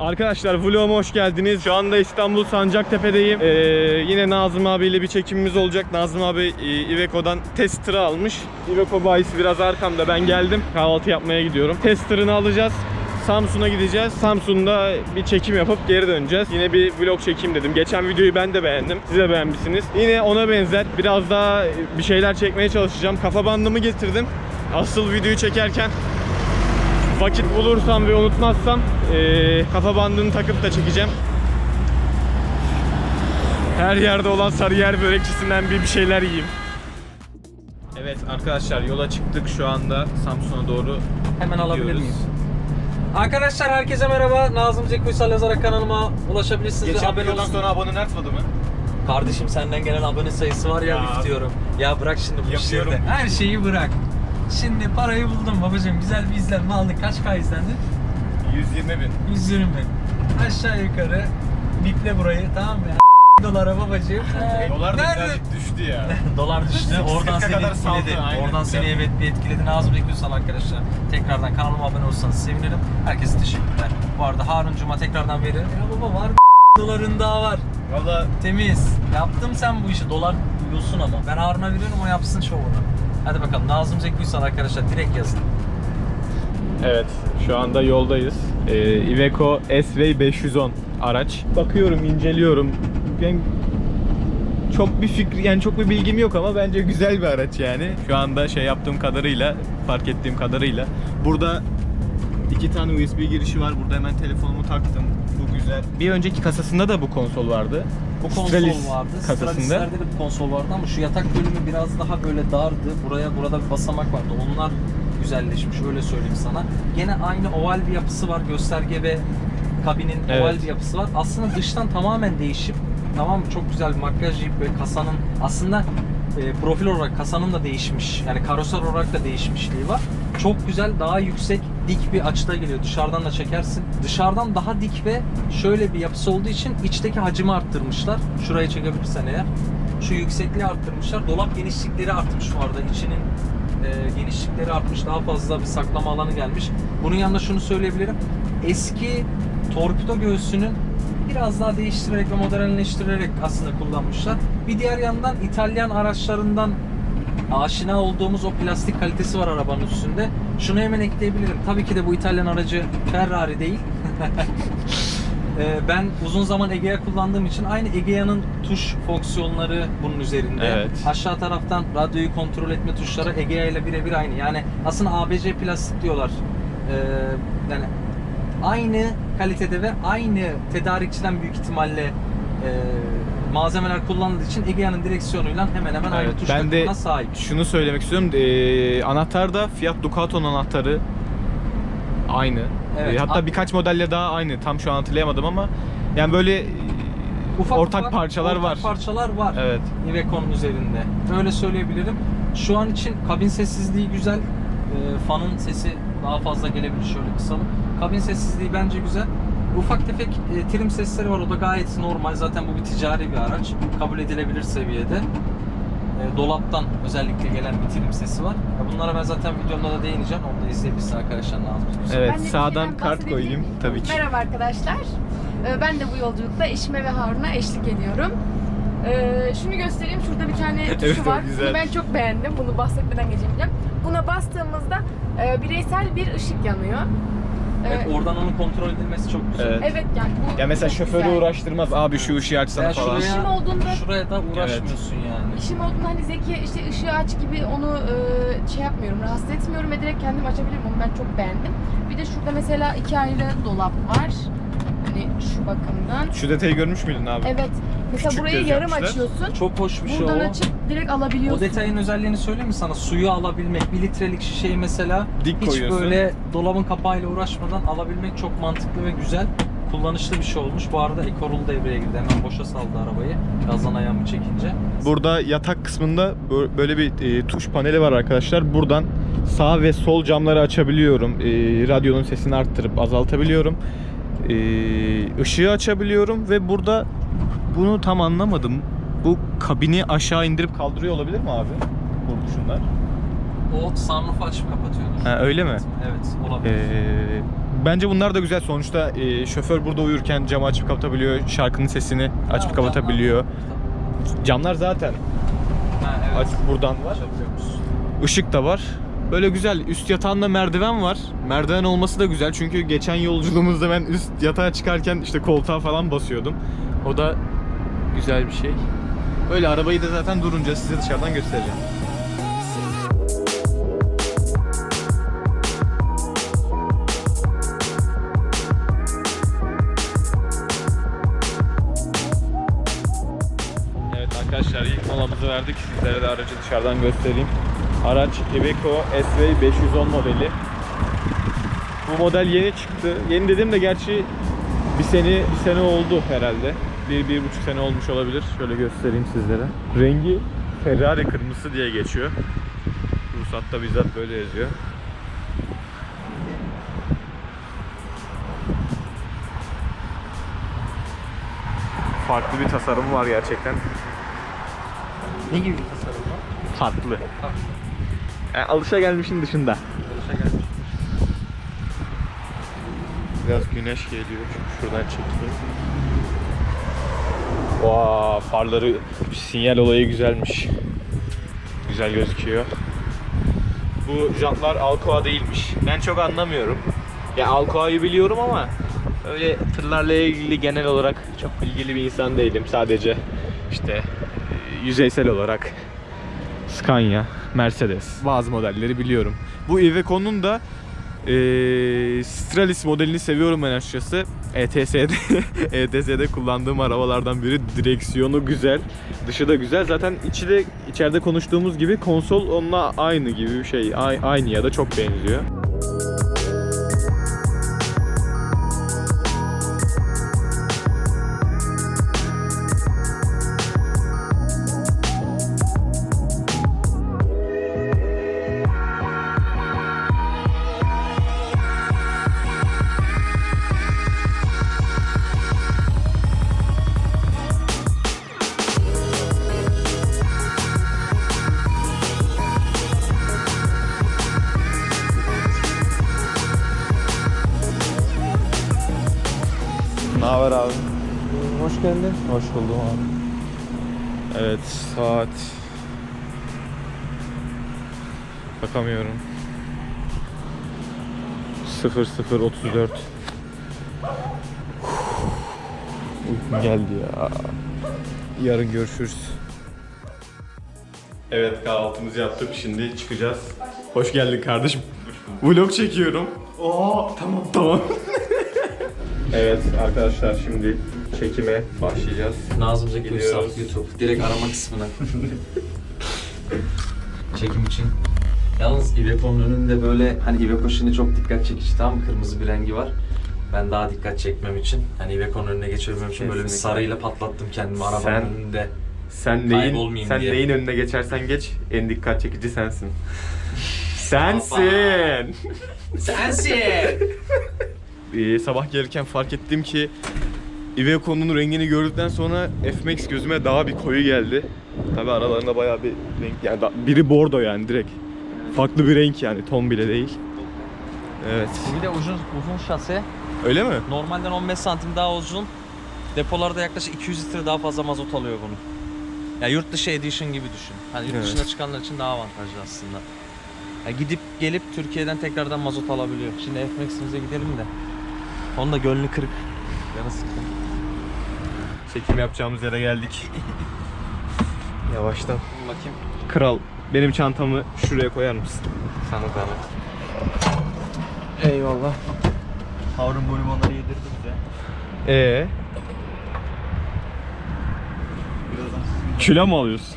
Arkadaşlar vloguma hoş geldiniz. Şu anda İstanbul Sancaktepe'deyim. Ee, yine Nazım abiyle bir çekimimiz olacak. Nazım abi e, Iveco'dan tester'ı almış. Iveco bayisi biraz arkamda. Ben geldim. Kahvaltı yapmaya gidiyorum. Tester'ını alacağız. Samsun'a gideceğiz. Samsun'da bir çekim yapıp geri döneceğiz. Yine bir vlog çekeyim dedim. Geçen videoyu ben de beğendim. Siz de beğenmişsiniz. Yine ona benzer biraz daha bir şeyler çekmeye çalışacağım. Kafa bandımı getirdim. Asıl videoyu çekerken vakit bulursam ve unutmazsam eee, kafa bandını takıp da çekeceğim. Her yerde olan Sarıyer börekçisinden bir bir şeyler yiyeyim. Evet arkadaşlar yola çıktık şu anda Samsun'a doğru Hemen alabilir gidiyoruz. miyim? Arkadaşlar herkese merhaba. Nazım Zeki Uysal yazarak kanalıma ulaşabilirsiniz. Geçen Abone videodan olun. sonra abone artmadı mı? Kardeşim senden gelen abone sayısı var ya, Ya. ya diyorum. Ya bırak şimdi bu Yapıyorum. işleri de. Her şeyi bırak. Şimdi parayı buldum babacığım. Güzel bir izlenme aldık. Kaç K izlendi? 120 bin. 120 bin. Aşağı yukarı biple burayı tamam mı? dolara babacığım. Ee, Dolar da nerede? birazcık düştü ya. Dolar düştü. Oradan seni kadar saldı, etkiledi. aynen. Oradan seni evet bir etkiledi. Nazım Bekliyorsan arkadaşlar. Tekrardan kanalıma abone olursanız sevinirim. Herkese teşekkürler. Bu arada Haruncuma tekrardan veririm. Ya baba var doların daha var. Valla Temiz. Yaptım sen bu işi. Dolar yiyorsun ama. Ben Harun'a veriyorum o yapsın şovunu. Hadi bakalım. Nazım Zeki Uysal arkadaşlar direkt yazın. Evet, şu anda yoldayız. Ee, Iveco SV 510 araç. Bakıyorum, inceliyorum. Ben çok bir fikri, yani çok bir bilgim yok ama bence güzel bir araç yani. Şu anda şey yaptığım kadarıyla, fark ettiğim kadarıyla. Burada iki tane USB girişi var. Burada hemen telefonumu taktım. Güzel. Bir önceki kasasında da bu konsol vardı. Bu konsol Stralis vardı. kasasında. Stralis'lerde de bu konsol vardı ama şu yatak bölümü biraz daha böyle dardı. Buraya burada bir basamak vardı. Onlar güzelleşmiş öyle söyleyeyim sana. Gene aynı oval bir yapısı var. Gösterge ve kabinin Evet. oval bir yapısı var. Aslında dıştan tamamen değişip tamam? Çok güzel bir makyaj yiyip böyle kasanın aslında e, profil olarak kasanın da değişmiş. Yani karoser olarak da değişmişliği var. Çok güzel, daha yüksek, dik bir açıda geliyor. Dışarıdan da çekersin. Dışarıdan daha dik ve şöyle bir yapısı olduğu için içteki hacmi arttırmışlar. Şurayı çekebilirsen eğer. Şu yüksekliği arttırmışlar. Dolap genişlikleri artmış bu arada. İçinin e, genişlikleri artmış. Daha fazla bir saklama alanı gelmiş. Bunun yanında şunu söyleyebilirim. Eski torpido göğsünün biraz daha değiştirerek ve modernleştirerek aslında kullanmışlar. Bir diğer yandan İtalyan araçlarından aşina olduğumuz o plastik kalitesi var arabanın üstünde. Şunu hemen ekleyebilirim. Tabii ki de bu İtalyan aracı Ferrari değil. Ee, ben uzun zaman Egea kullandığım için aynı Egea'nın tuş fonksiyonları bunun üzerinde. Evet. Aşağı taraftan radyoyu kontrol etme tuşları Egea ile birebir aynı. Yani aslında ABC plastik diyorlar. Ee, yani aynı kalitede ve aynı tedarikçiden büyük ihtimalle e, malzemeler kullanıldığı için Egea'nın direksiyonuyla hemen hemen aynı Evet, tuş ben de takımına sahip. şunu söylemek istiyorum. Ee, anahtar da Fiat Ducato'nun anahtarı aynı. Evet. Ee, hatta A- birkaç modelle daha aynı. Tam şu an hatırlayamadım ama yani böyle e, ortak parçalar ortak var. parçalar var. Evet. Iveco'nun üzerinde. Öyle söyleyebilirim. Şu an için kabin sessizliği güzel. Ee, fanın sesi daha fazla gelebilir şöyle kısalım. Kabin sessizliği bence güzel. Ufak tefek e, trim sesleri var. O da gayet normal. Zaten bu bir ticari bir araç. Kabul edilebilir seviyede. E, dolaptan özellikle gelen bir trim sesi var. Ya bunlara ben zaten videomda da değineceğim. Onu da izleyebilirsiniz arkadaşlar lazım. Evet, Ben de bir sağdan şeyden kart bahsedebilir koyayım miyim? tabii ki. Merhaba arkadaşlar. Ee, Ben de bu yolculukta eşime ve Harun'a eşlik ediyorum. Ee, Şunu göstereyim. Şurada bir tane tuşu Evet, o var. güzel. Bunu ben çok beğendim. Bunu bahsetmeden geçemeyeceğim. Buna bastığımızda e, bireysel bir ışık yanıyor. Ee, Evet, oradan onun kontrol edilmesi çok güzel. Evet. Evet yani bu Ya mesela çok şoförü güzel. uğraştırmaz. Abi şu ışığı açsana falan. şuraya, İşim olduğunda- şuraya da uğraşmıyorsun yani. İşim olduğunda hani Zeki işte ışığı aç gibi onu e, şey yapmıyorum, rahatsız etmiyorum ve direkt kendim açabilirim. Onu ben çok beğendim. Bir de şurada mesela iki ayrı dolap var. Hani şu bakımdan. Şu detayı görmüş müydün abi? Evet. Mesela Küçük burayı göz yarım yapmışlar. açıyorsun. Çok hoş bir şey Buradan o. açıp direkt O alabiliyorsun. detayın özelliğini söyleyeyim mi sana? Suyu alabilmek, bir litrelik şişeyi mesela Dik hiç koyuyorsun. böyle dolabın kapağıyla uğraşmadan alabilmek çok mantıklı ve güzel. Kullanışlı bir şey olmuş. Bu arada Ecorul devreye girdi. Hemen boşa saldı arabayı. Gazdan ayağımı çekince. Burada yatak kısmında bö- böyle bir e, tuş paneli var arkadaşlar. Buradan sağ ve sol camları açabiliyorum. E, radyonun sesini arttırıp azaltabiliyorum. E, ışığı açabiliyorum ve burada bunu tam anlamadım. Bu kabini aşağı indirip kaldırıyor olabilir mi abi? Bu şunlar. O sunroofu açıp kapatıyordur. Ha, öyle mi? Evet olabilir. E, bence bunlar da güzel. Sonuçta e, şoför burada uyurken camı açıp kapatabiliyor. Şarkının sesini açıp kapatabiliyor. Camlar zaten Ha, evet. açık buradan var. Işık da var. Böyle güzel. Üst yatağında merdiven var. Merdiven olması da güzel çünkü geçen yolculuğumuzda ben üst yatağa çıkarken işte koltuğa falan basıyordum. O da güzel bir şey. Böyle arabayı da zaten durunca size dışarıdan göstereceğim. Evet arkadaşlar ilk molamızı verdik. Sizlere de aracı dışarıdan göstereyim. Araç Iveco SV 510 modeli. Bu model yeni çıktı. Yeni dedim de gerçi bir sene bir sene oldu herhalde. Bir, bir buçuk sene olmuş olabilir. Şöyle göstereyim sizlere. Rengi Ferrari kırmızısı diye geçiyor. Ruhsatta bizzat böyle yazıyor. Farklı bir tasarım var gerçekten. Ne gibi bir tasarım var? Farklı. Yani alışa gelmişin dışında. Çalışa gelmiş. Biraz güneş geliyor. Şuradan çekeyim. Vaa farları sinyal olayı güzelmiş. Güzel gözüküyor. Bu jantlar Alcoa değilmiş. Ben çok anlamıyorum. Ya Alcoa'yı biliyorum ama öyle tırlarla ilgili genel olarak çok bilgili bir insan değilim. Sadece işte e, yüzeysel olarak Scania, Mercedes bazı modelleri biliyorum. Bu Iveco'nun da eee Stralis modelini seviyorum ben açıkçası. ETS'de ETS'de kullandığım arabalardan biri. Direksiyonu güzel, dışı da güzel. Zaten içi de içeride konuştuğumuz gibi konsol onunla aynı gibi bir şey. Ay- Aynı ya da çok benziyor. Hoş buldum abi. Evet saat bakamıyorum. 0034 Uykum geldi ya. Yarın görüşürüz. Evet kahvaltımızı yaptık. Şimdi çıkacağız. Hoş geldin kardeşim. Vlog çekiyorum. Oo tamam tamam. evet arkadaşlar şimdi çekime başlayacağız. Nazım Zeki Gidiyoruz. YouTube. Direkt arama kısmına. Çekim için. Yalnız Iveco'nun önünde böyle hani Iveco şimdi çok dikkat çekici tamam mı? Kırmızı bir rengi var. Ben daha dikkat çekmem için hani Iveco'nun önüne geçirmem için böyle bir Kesinlikle. sarıyla patlattım kendimi arabanın Sen- önünde. Sen neyin, Kaybolmayayım sen diye. neyin önüne geçersen geç en dikkat çekici sensin. sensin. Sensin! Ee, sabah gelirken fark ettim ki Iveco'nun rengini gördükten sonra F-Max gözüme daha bir koyu geldi. Tabi aralarında bayağı bir renk yani da- biri bordo yani direkt. Farklı bir renk yani ton bile değil. Evet. bir de uzun, uzun şase. Öyle mi? Normalden 15 santim daha uzun. Depolarda yaklaşık 200 litre daha fazla mazot alıyor bunu. Ya yurt dışı edition gibi düşün. Hani yurt Evet. dışına çıkanlar için daha avantajlı aslında. Ya gidip gelip Türkiye'den tekrardan mazot alabiliyor. Şimdi F-Max'imize gidelim de. Onun da gönlü kırık. Canı sıkkın. Çekim yapacağımız yere geldik. Yavaştan. Bakayım. Kral benim çantamı şuraya koyar mısın? Sana zahmet. Eyvallah. Harun bonibonları yedirdi bize. Ee, kilo mu alıyorsun?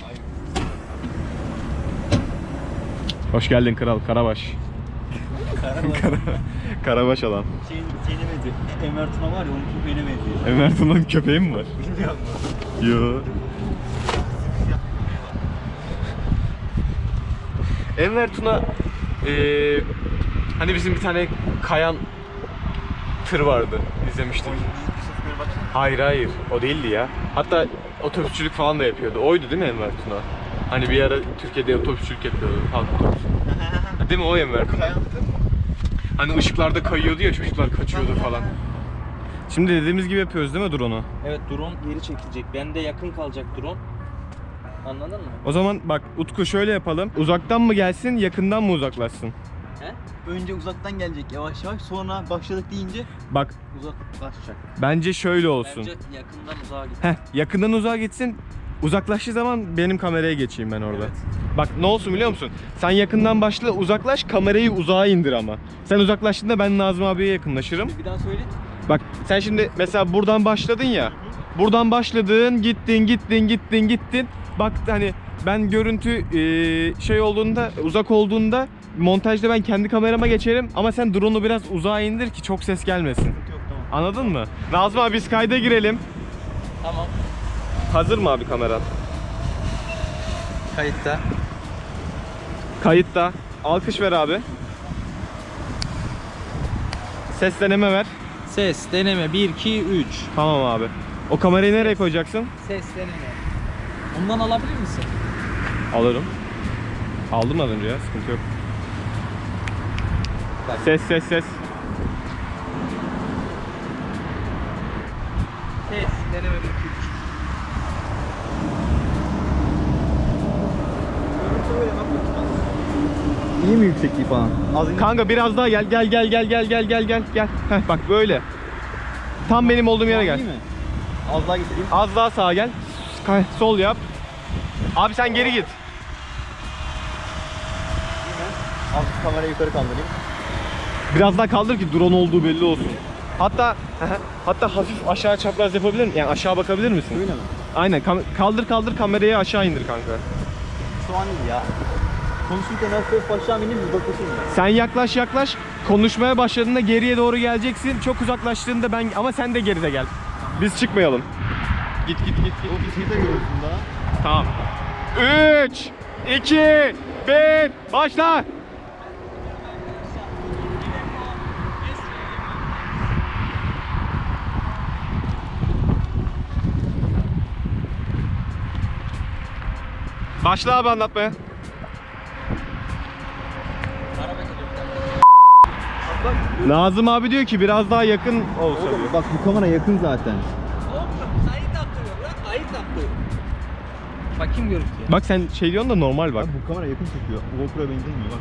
Hoş geldin kral Karabaş. Kara, Karabaş adam. şeyin şeyine benziyor. Enver Tuna var ya onun köpeğine benziyor. Ömer Tuna'nın köpeği mi var? Bilmiyor musun? Yo. Enver Tuna eee, hani bizim bir tane kayan tır vardı izlemiştik. Hayır hayır o değildi ya. Hatta otobüsçülük falan da yapıyordu. Oydu değil mi Enver Tuna? Hani bir ara Türkiye'de otobüsçülük yapıyordu. Halk otobüsü. Değil mi o Enver Tuna? Kayan tır. Hani ışıklarda kayıyordu ya çocuklar kaçıyordu falan. Şimdi dediğimiz gibi yapıyoruz değil mi drone'u? Evet drone geri çekilecek. Bende yakın kalacak drone. Anladın mı? O zaman bak Utku şöyle yapalım. Uzaktan mı gelsin, yakından mı uzaklaşsın? He? Önce uzaktan gelecek yavaş yavaş sonra başladık deyince Bak uzaklaşacak. bence şöyle olsun. Bence yakından uzağa git. Heh, yakından uzağa gitsin. Uzaklaştığı zaman benim kameraya geçeyim ben orada. Evet. Bak ne olsun biliyor musun? Sen yakından başla uzaklaş kamerayı uzağa indir ama. Sen uzaklaştığında ben Nazım abiye yakınlaşırım. Bir daha söyle. Bak sen şimdi mesela buradan başladın ya. Buradan başladın, gittin, gittin, gittin, gittin. Bak hani ben görüntü e, şey olduğunda, uzak olduğunda montajda ben kendi kamerama geçerim ama sen drone'u biraz uzağa indir ki çok ses gelmesin. Yok tamam. Anladın mı? Nazım abi biz kayda girelim. Tamam. Hazır mı abi kameran? Kayıtta. Kayıtta. Alkış ver abi. Ses deneme ver. Ses deneme 1 2 3. Tamam abi. O kamerayı nereye koyacaksın? Ses deneme. Bundan alabilir misin? Alırım. Aldım az önce ya sıkıntı yok. Bak. Ses ses ses. Ses deneme 1 2 3. İyi mi yüksekliği falan? Az önce Kanka biraz daha gel gel gel gel gel gel gel gel gel. Heh, bak böyle. Tam benim olduğum yere gel. İyi mi? Az daha getireyim. Az daha sağa gel. Sol yap. Abi sen geri git. Az kamerayı yukarı kaldırayım. Biraz daha kaldır ki drone olduğu belli olsun. Hatta hatta hafif aşağı çapraz yapabilir misin? Yani aşağı bakabilir misin? Öyle mi? Aynen. kam- kaldır kaldır kamerayı aşağı indir kanka. Şu an iyi ya. Konuşurken hafif aşağı ineyim uzaklaşayım ben. Sen yaklaş yaklaş. Konuşmaya başladığında geriye doğru geleceksin. Çok uzaklaştığında ben ama sen de geride gel. Biz çıkmayalım. Git git git git. O bizi de görürsün daha. Tamam. 3 2 1 başla. Başla abi anlatmaya. Nazım abi diyor ki biraz daha yakın olsa diyor. Oğlum bak bu kamera yakın zaten. Kayıt atıyor lan kayıt atıyor. Bakayım görüntüye. Bak sen şey diyorsun da normal bak. Bak bu kamera yakın çekiyor. GoPro'ya benzemiyor bak.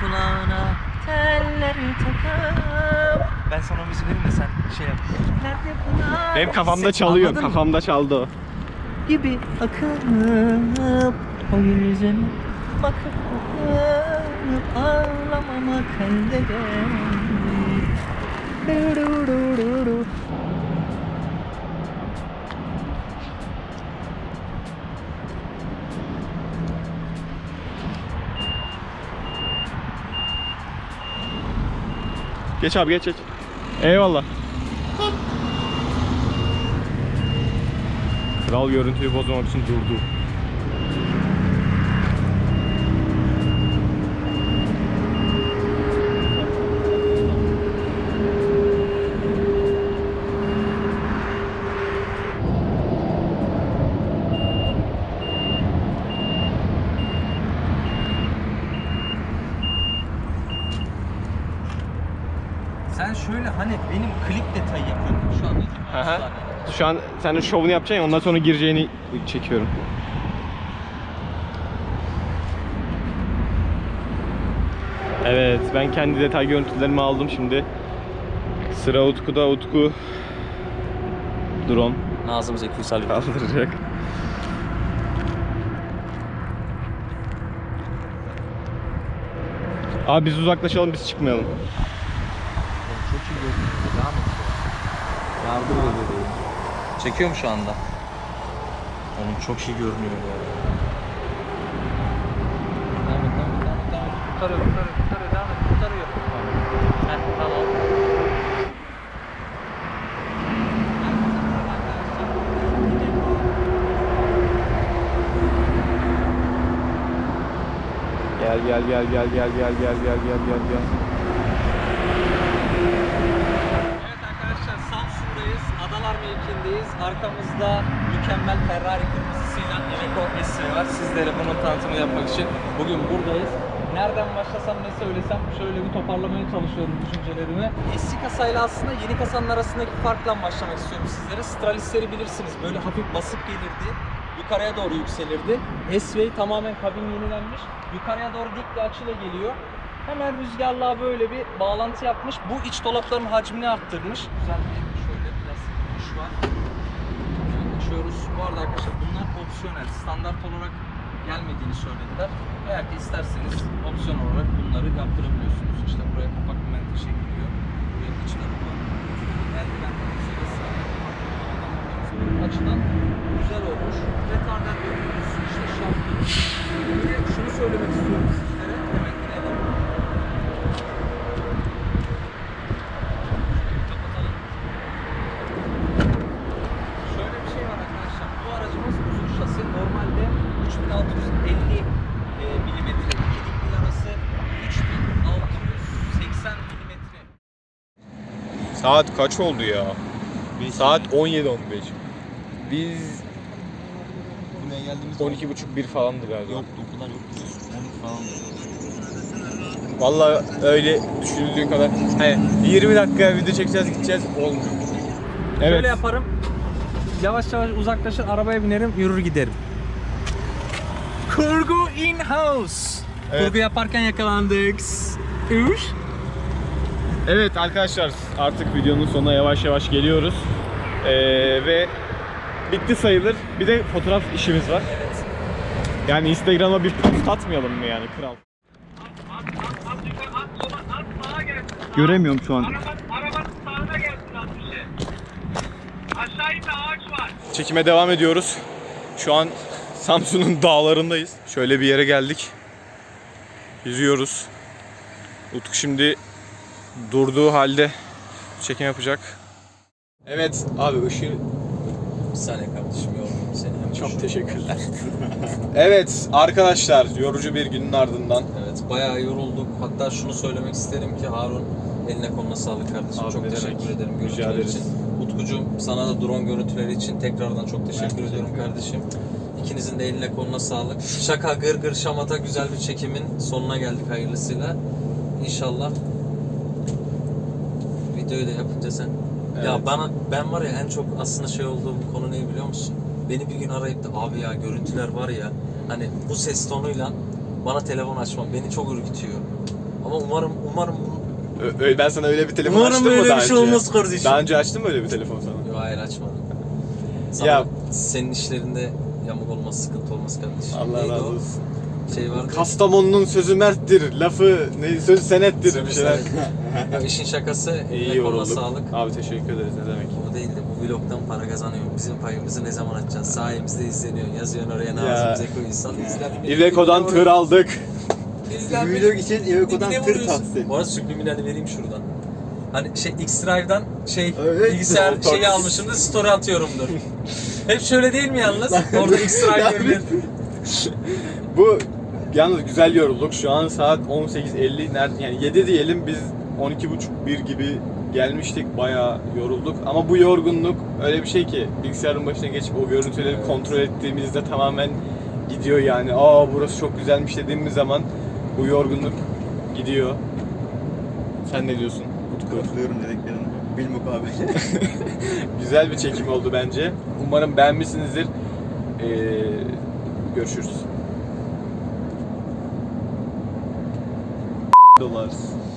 Kulağına telleri takıp Ben sana müzik vereyim de sen şey yap. Nerede pınar? Benim kafamda Ses- çalıyor. anladın mı? Kafamda çaldı o. gibi akıp o yüzüme ağlamamak elde du. Geç abi geç geç. Eyvallah. Kral görüntüyü bozmamak için durdu. Sen şöyle hani benim klip detayı yapıyorsun şu anda. Hı hı. Şu an sen de şovunu yapacaksın ya ondan sonra gireceğini çekiyorum. Evet ben kendi detay görüntülerimi aldım şimdi. Sıra Utku'da Utku drone Nazım Zeki Uysal kaldıracak. Abi biz uzaklaşalım biz çıkmayalım. Devam et. Yardım ediyor. Çekiyor mu şu anda? Oğlum çok iyi görünüyor arada. Devam et, devam et, devam et, devam et. Kurtarıyor, kurtarıyor, kurtarıyor, devam et, kurtarıyor. Heh, tamam. Gel gel gel gel gel gel gel gel gel gel gel. Evet arkadaşlar Samsun'dayız. Adalar mevkiindeyiz. Arkamızda mükemmel Ferrari kırmızısıyla Iveco SV var. Sizlere bunun tanıtımını yapmak için bugün buradayız. Nereden başlasam ne söylesem şöyle bir toparlamaya çalışıyorum düşüncelerimi. Eski kasayla aslında yeni kasanın arasındaki farkla başlamak istiyorum sizlere. Stralisleri bilirsiniz. Böyle hafif basık gelirdi. Yukarıya doğru yükselirdi. SV tamamen kabin yenilenmiş. Yukarıya doğru dik bir açıyla geliyor. Hemen rüzgarlığa böyle bir bağlantı yapmış. Bu iç dolapların hacmini arttırmış. Güzel bir şöyle biraz kuş var. Açıyoruz. Bu arada arkadaşlar bunlar opsiyonel. Standart olarak gelmediğini söylediler. Eğer ki isterseniz opsiyon olarak bunları yaptırabiliyorsunuz. İşte buraya kapak menteşe giriyor. Buraya iç tarafa eldiven. Açıdan güzel olmuş. Retarder görüyoruz. İşte. Bir de şunu söylemek istiyorum sizlere. Hemen girelim. Kapatalım. Şöyle bir şey var arkadaşlar. Bu aracımız uzun şasi. Normalde 3650 e, milimetre iki dikli arası 3680 milimetre. Saat kaç oldu ya? Saat 17.15. Biz Buraya geldiğimiz 12.30 1 falandı galiba. Yok o kadar yok. 12 falan. Vallahi öyle düşünüldüğü kadar. Hani 20 dakika video çekeceğiz gideceğiz olmuyor. Evet. Şöyle yaparım. Yavaş yavaş uzaklaşır, arabaya binerim, yürür giderim. Kurgu in house. Evet. Kurgu yaparken yakalandık. Üş. Evet arkadaşlar artık videonun sonuna yavaş yavaş geliyoruz. Ee, ve bitti sayılır. Bir de fotoğraf işimiz var. Yani Instagram'a bir post atmayalım mı yani kral? Göremiyorum şu an. Çekime devam ediyoruz. Şu an Samsun'un dağlarındayız. Şöyle bir yere geldik. Yüzüyoruz. Utku şimdi durduğu halde çekim yapacak. Evet abi ışığı Bir saniye kardeşim yormayayım seni. Hemen çok şu- teşekkürler. evet arkadaşlar yorucu bir günün ardından Evet bayağı yorulduk. Hatta şunu söylemek isterim ki Harun eline koluna sağlık kardeşim. Abi çok demek. teşekkür ederim Rica görüntüler ederiz. için. Utkucuğum sana da drone görüntüleri için tekrardan çok teşekkür ediyorum kardeşim. İkinizin de eline koluna sağlık. Şaka gır gır şamata güzel bir çekimin sonuna geldik hayırlısıyla. İnşallah videoyu da yapınca sen. Ya Evet. bana ben var ya en çok aslında şey olduğum konu ne biliyor musun? Beni bir gün arayıp da abi ya görüntüler var ya hani bu ses tonuyla bana telefon açmam beni çok ürkütüyor. Ama umarım umarım Ö- ben sana öyle bir telefon Umarım açtım öyle mı daha bir şey önce? olmaz kardeşim. Daha önce açtım mı öyle bir telefon sana? Yo, hayır açmadım. Sana Ya- senin işlerinde yamuk olmaz, sıkıntı olmaz kardeşim. Allah Neydi razı o? olsun. Şey vardı. Kastamonu'nun sözü merttir, lafı ne, sözü senettir Sözü bir şeyler. Ya işin şakası, İyi yorulduk. sağlık. Abi teşekkür ederiz ne demek. O değil de bu vlogdan para kazanıyor. Bizim payımızı ne zaman açacağız? Sayemizde izleniyor. Yazıyorsun oraya Nazım. Zeko İhsan izler. Iveco'dan tır aldık. Video için Iveco'dan Dibine tır vuruyorsun. tahsil. Bu arada subliminali vereyim şuradan. Hani şey X-Drive'dan şey Evet. bilgisayar Voltox. şeyi almışımdır story atıyorumdur. Hep şöyle değil mi yalnız? Orada X-Drive görünür. Bu yalnız güzel yorulduk. Şu an saat 18.50 nerede yani 7 diyelim biz 12.30 1 gibi gelmiştik. Bayağı yorulduk. Ama bu yorgunluk öyle bir şey ki bilgisayarın başına geçip o görüntüleri kontrol ettiğimizde tamamen gidiyor yani. Aa burası çok güzelmiş dediğimiz zaman bu yorgunluk gidiyor. Sen ne diyorsun? Utku? Katılıyorum dediklerine. Bilmukabele. Güzel bir çekim oldu bence. Umarım beğenmişsinizdir. Ee, görüşürüz. Dolar.